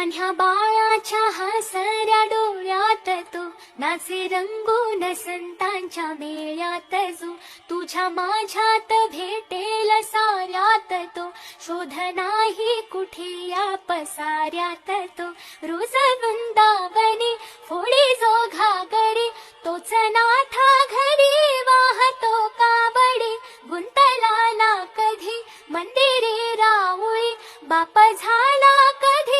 लान्ह्या बाळाच्या हसऱ्या डोळ्यात तो नाचे रंगून संतांच्या मेळ्यात जो तुझ्या माझ्यात भेटेल साऱ्यात तो. शोध नाही कुठे या पसाऱ्यात तो. रोज वृंदावनी फोडी जो घागरी तोच नाथा घरी वाहतो काबडी गुंतला ना कधी मंदिरे रावळी बाप झाला कधी